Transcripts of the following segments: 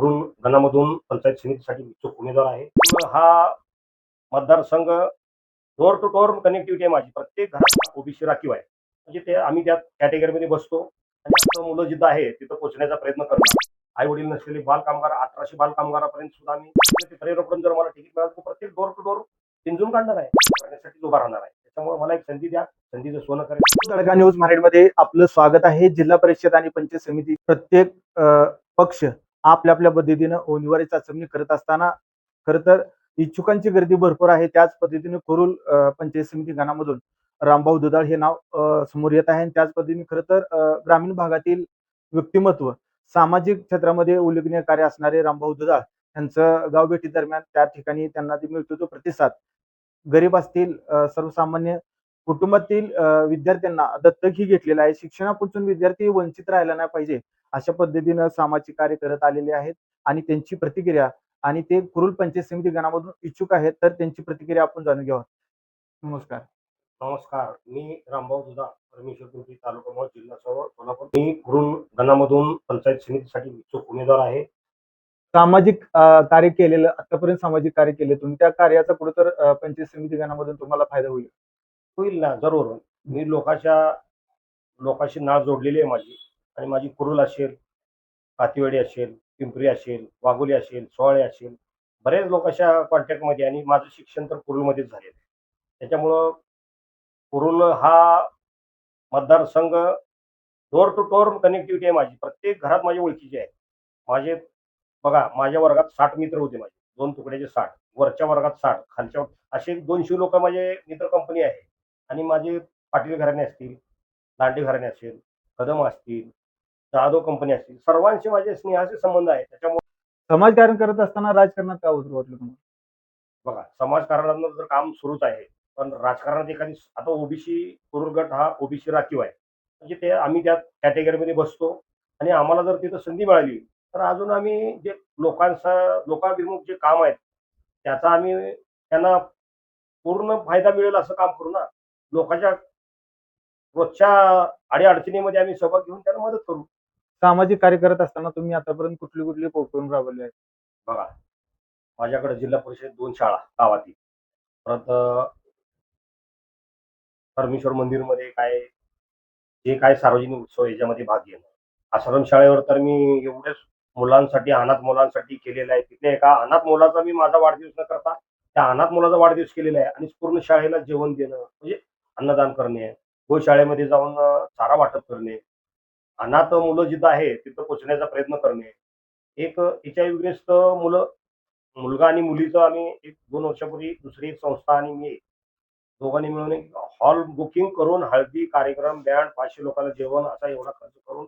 कुरुल गणामधून पंचायत समितीसाठी इच्छुक उमेदवार आहे. हा मतदारसंघ डोर टू डोअर कनेक्टिव्हिटी आहे माझी. प्रत्येक घरात ओबीसी राखीव आहे. म्हणजे ते आम्ही त्या कॅटेगरीमध्ये बसतो. आणि आता मुलं जिथं आहे तिथं पोहोचण्याचा प्रयत्न करतो आई वडील नसलेले बाल कामगार अठराशे बाल कामगारापर्यंत सुद्धा आम्ही ते जर मला तिकीट मिळालं तर प्रत्येक डोर टू डोर पिंजून काढणार आहे. करण्यासाठी उभा राहणार आहे. त्यामुळे मला एक संधी द्या. संधीचं सोनं करेल तडका न्यूज मराठीमध्ये आपलं स्वागत आहे. जिल्हा परिषद आणि पंचायत समिती प्रत्येक पक्ष आपल्या आपल्या पद्धतीनं उमेदवारी चाचणी करत असताना खर तर इच्छुकांची गर्दी भरपूर आहे. त्याच पद्धतीने कुरुल पंचायत समिती गणामधून रामभाऊ दुधाळ हे नाव समोर येत आहे. आणि त्याच पद्धतीने खरं तर ग्रामीण भागातील व्यक्तिमत्व सामाजिक क्षेत्रामध्ये उल्लेखनीय कार्य असणारे रामभाऊ दुधाळ यांचं गाव भेटी दरम्यान त्या ठिकाणी त्यांना मिळतो तो प्रतिसाद. गरीब असतील सर्वसामान्य कुटुंबातील विद्यार्थ्यांना दत्तकही घेतलेलं आहे. शिक्षणापासून विद्यार्थी वंचित राहिला नाही पाहिजे अशा पद्धतीनं सामाजिक कार्य करत आलेले आहेत आणि त्यांची प्रतिक्रिया आणि ते कुरुल पंचायत समिती गणामधून इच्छुक आहेत तर त्यांची प्रतिक्रिया आपण जाणून घ्यावा. नमस्कार. नमस्कार. मी रामभाऊ दुधा परमेश्वर पिंपरी तालुका मोहोळ जिल्हा सोलापूर सोलापूर. मी कुरुल गणामधून पंचायत समितीसाठी इच्छुक उमेदवार आहे. सामाजिक कार्य केलेलं आतापर्यंत सामाजिक कार्य केले तुम्ही त्या कार्याचा कुठं तर पंचायत समिती गणामधून तुम्हाला फायदा होईल. होईल ना जरूर. मी लोकांच्या लोकांशी नाळ जोडलेली आहे माझी. आणि माझी कुरुल असेल कातिवाडी असेल पिंपरी असेल वाघोली असेल सोहळे असेल बरेच लोकांच्या कॉन्टॅक्टमध्ये आणि माझं शिक्षण तर कुरुलमध्येच झालेलं आहे. त्याच्यामुळं कुरुल हा मतदारसंघ डोर टू डोर कनेक्टिव्हिटी आहे माझी. प्रत्येक घरात माझी ओळखीची आहे. माझे बघा माझ्या वर्गात साठ मित्र होते माझे. दोन तुकड्याचे साठ वरच्या वर्गात साठ खालच्या असे दोनशे लोक माझे मित्र कंपनी आहे. आणि माझे पाटील घराणे असतील लांडे घराणे असतील कदम असतील जाधव कंपनी असतील सर्वांशी माझे स्नेहाचे संबंध आहे त्याच्यामुळे समाजकारण करत असताना राजकारणात काय उतरू वाटलं तुम्हाला? बघा समाजकारणानं जर काम सुरूच आहे पण राजकारणात एखादी आता ओबीसी कुरुल गट हा ओबीसी राखीव आहे. म्हणजे ते आम्ही त्या कॅटेगरीमध्ये बसतो आणि आम्हाला जर तिथं संधी मिळाली तर अजून आम्ही जे लोकांचा लोकाभिमुख जे काम आहेत त्याचा आम्ही त्यांना पूर्ण फायदा मिळेल असं काम करू ना? लोकांच्या रोजच्या अडीअडचणीमध्ये आम्ही सहभाग घेऊन त्यांना मदत करू. सामाजिक कार्य करत असताना तुम्ही आतापर्यंत कुठली कुठली उपक्रम राबवले आहेत? बघा माझ्याकडे जिल्हा परिषद दोन शाळा गावातील. परत परमेश्वर मंदिरमध्ये काय जे काय सार्वजनिक उत्सव याच्यामध्ये भाग घेणं. आश्रम शाळेवर तर मी एवढेच मुलांसाठी अनाथ मुलांसाठी केलेलं आहे. तिथे एका अनाथ मुलाचा मी माझा वाढदिवस न करता त्या अनाथ मुलाचा वाढदिवस केलेला आहे. आणि पूर्ण शाळेला जेवण देणं म्हणजे अन्नदान करणे गोशाळेमध्ये जाऊन चारा वाटप करणे अनाथ मुलं जिथं आहे तिथं पोचण्याचा प्रयत्न करणे. एक एच आय ग्रस्त मुलं मुलगा आणि मुलीचं आम्ही एक दोन वर्षापूर्वी दुसरी एक संस्था आणि मी दोघांनी मिळून एक हॉल बुकिंग करून हळदी कार्यक्रम बँड पाचशे लोकांना जेवण असा एवढा खर्च करून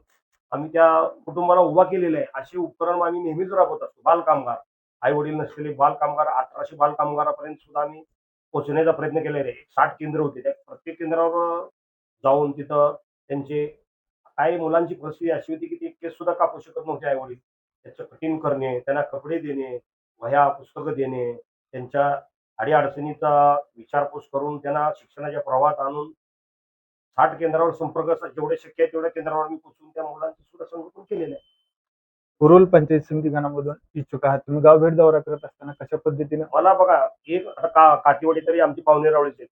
आम्ही त्या कुटुंबाला उभा केलेला आहे. असे उपकरण आम्ही नेहमीच राबवत असतो. बालकामगार. आई वडील नसलेले बालकामगार अठराशे बालकामगारापर्यंत सुद्धा आम्ही पोचण्याचा प्रयत्न केला रे. साठ केंद्र होते त्या प्रत्येक केंद्रावर जाऊन तिथं त्यांचे काही मुलांची परिस्थिती अशी होती की ते केस सुद्धा कापू शकत नव्हते आई वडील त्याचं कटिंग करणे त्यांना कपडे देणे वह्या पुस्तकं देणे त्यांच्या अडीअडचणीचा विचारपूस करून त्यांना शिक्षणाच्या प्रवाहात आणून साठ केंद्रावर संपर्क जेवढे शक्य आहे तेवढ्या केंद्रावर मी पोचून त्या मुलांचं सुद्धा संगोपन केलेलं आहे. कुरुल पंचायत समिती गणामधून इच्छुक आहात. तुम्ही गाव भेट दौरा करत असताना कशा पद्धतीने मला बघा एक आता का काठीवाडी तरी आमची पाहुणे रावळीच आहेत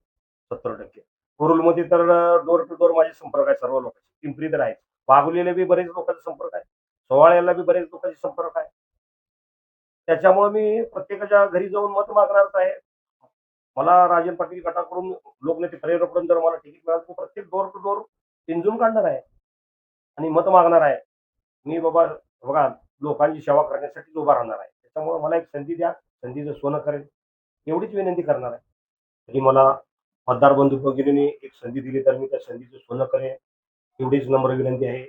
सत्तर टक्के. कुरुलमध्ये तर डोर टू डोर माझे संपर्क आहे सर्व लोकांचे. पिंपरी तर आहे वाघोलीला बी बरेच लोकांचा संपर्क आहे सोवाळ्याला बी बरेच लोकांचे संपर्क आहे त्याच्यामुळे मी प्रत्येकाच्या घरी जाऊन मत मागणारच आहे. मला राजन पाटील गटाकडून लोकनेते प्रेरकडून जर मला तिकीट मिळालं तर प्रत्येक डोर टू डोर पिंजून काढणार आहे. आणि मत मागणार आहे. मी बाबा बघा लोकांची सेवा करण्यासाठीच उभा राहणार आहे. त्याच्यामुळे मला एक संधी द्या. संधीचं सोनं करेल एवढीच विनंती करणार आहे. तरी मला मतदार बंधू भगिनीने एक संधी दिली तर मी त्या संधीचं सोनं करेन. एवढीच नम्र विनंती आहे.